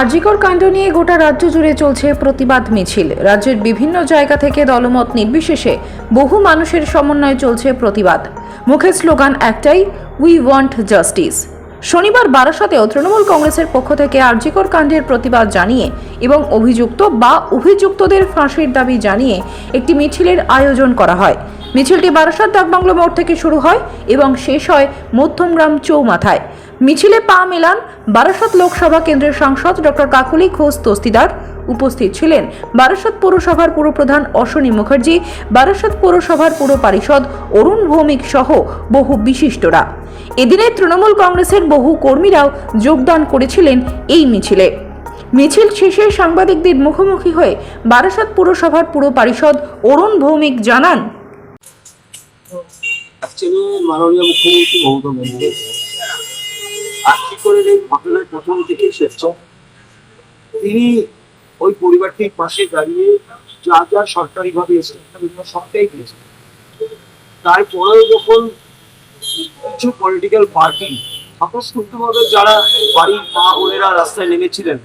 আরজিকর কাণ্ড নিয়ে গোটা রাজ্য জুড়ে চলছে প্রতিবাদ মিছিল। রাজ্যের বিভিন্ন জায়গা থেকে দলমত নির্বিশেষে বহু মানুষের সমন্বয়ে চলছে প্রতিবাদ। মুখের স্লোগান একটাই উই ওয়ান্ট জাস্টিস শনিবার বারাসাতেও তৃণমূল কংগ্রেসের পক্ষ থেকে আরজিকর কাণ্ডের প্রতিবাদ জানিয়ে এবং অভিযুক্ত বা অভিযুক্তদের ফাঁসির দাবি জানিয়ে একটি মিছিলের আয়োজন করা হয়। মিছিলটি বারাসাত ডাকবাংলো মোড় থেকে শুরু হয় এবং শেষ হয় মধ্যমগ্রাম চৌমাথায়। মিছিলে পা মেলান বারাসত লোকসভা কেন্দ্রের সাংসদ ডক্টর কাকুলি ঘোষ দস্তিদার উপস্থিত ছিলেন বারাসত পৌরসভার পুরপ্রধান অশ্বনী মুখার্জি, বারাসত পৌরসভার পুর পারিষদ অরুণ ভৌমিক সহ বহু বিশিষ্টরা। এদিনে তৃণমূল কংগ্রেসের বহু কর্মীরাও যোগদান করেছিলেন এই মিছিলে। মিছিল শেষে সাংবাদিকদের মুখোমুখি হয়ে বারাসত পুরসভার পুর পারিষদ অরুণ ভৌমিক জানান। মাননীয় মুখ্যমন্ত্রী মমতা বন্দ্যোপাধ্যায়। তিনি ওই পরিবারটির পাশে দাঁড়িয়ে যা যা সরকারিভাবে এসেছেন সবটাই পেয়েছেন তারপরেও যখন কিছু পলিটিক্যাল পার্টি স্বতঃস্ফূর্তভাবে যারা বাড়ির মা বোনেরা রাস্তায় নেমেছিলেন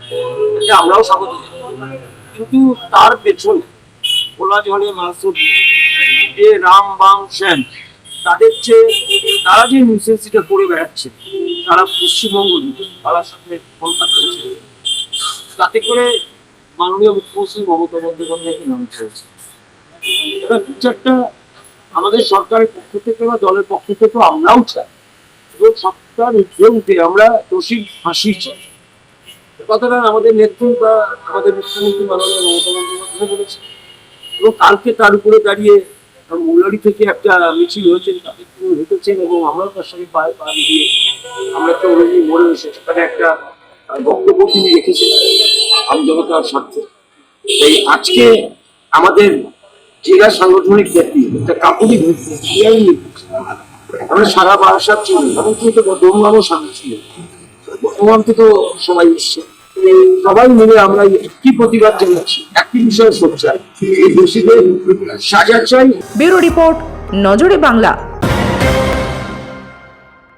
এটা আমরাও স্বাগত কিন্তু তার পেছনে ওলা জলে মাসুদ রাম বাম শ্যাম তাদের চেয়ে তারা যে নিউসেন্সিটা করে বেড়াচ্ছে তারা পশ্চিমবঙ্গ তারা সাথে কলকাতা তাতে করে মাননীয় মুখ্যমন্ত্রী মমতা বন্দ্যোপাধ্যায়কে নামতে হয়েছে আমাদের সরকারের পক্ষ থেকে বা দলের পক্ষ থেকে আমরাও চাই। এবং সরকার উঠে উঠে আমরা দোষী ফাঁসি চাই। কথাটা আমাদের নেত্রী বা আমাদের মুখ্যমন্ত্রী মাননীয় মমতা বন্দ্যোপাধ্যায় বলেছে এবং কালকে তার উপরে দাঁড়িয়ে মৌলারি থেকে একটা মিছিল হয়েছে, তাতে হেঁটেছেন এবং আমরাও তার পা দিয়ে আমরা তো অলরেডি মনে এসে সেখানে একটা বক্তব্য তিনি রেখেছেন। আমজনতার স্বার্থে। এই আজকে আমাদের জেলা সাংগঠনিক ব্যক্তি, একটা কাপুরি আমরা সারা বারাসাত ছিল এমনকি তো বর্ধমানও সামনে ছিল বর্ধমান থেকেও সবাই এসছে। সবাই মিলে আমরা একটি প্রতিবাদ জানাচ্ছি, একটি বিষয়ে সোচ্চাই এই দোষীদের সাজা চাই। ব্যুরো রিপোর্ট, নজরে বাংলা।